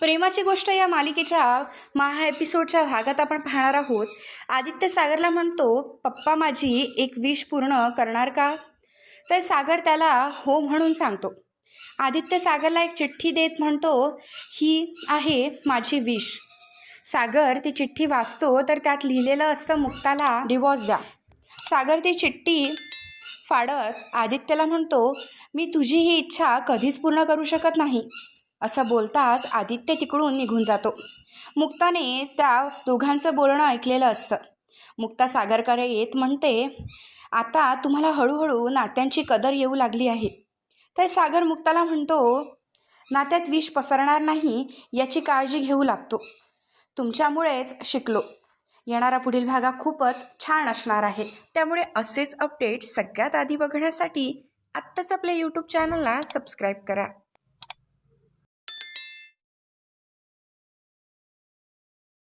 प्रेमाची गोष्ट या मालिकेच्या महा एपिसोडच्या भागात आपण पाहणार आहोत. आदित्य सागरला म्हणतो पप्पा माझी एक विष पूर्ण करणार का? तर सागर त्याला हो म्हणून सांगतो. आदित्य सागरला एक चिठ्ठी देत म्हणतो ही आहे माझी विष. सागर ती चिठ्ठी वाचतो तर त्यात लिहिलेलं असतं मुक्ताला डिवॉर्स द्या. सागर ती चिठ्ठी फाडत आदित्यला म्हणतो मी तुझी ही इच्छा कधीच पूर्ण करू शकत नाही. असं बोलताच आदित्य तिकडून निघून जातो. मुक्ताने त्या दोघांचं बोलणं ऐकलेलं असतं. मुक्ता सागरकडे येत म्हणते आता तुम्हाला हळूहळू नात्यांची कदर येऊ लागली आहे. तर सागर मुक्ताला म्हणतो नात्यात विष पसरणार नाही याची काळजी घेऊ लागतो. तुमच्यामुळेच शिकलो. येणारा पुढील भागा खूपच छान असणार आहे. त्यामुळे असेच अपडेट सगळ्यात आधी बघण्यासाठी आत्ताच आपल्या यूट्यूब चॅनलला सबस्क्राईब करा.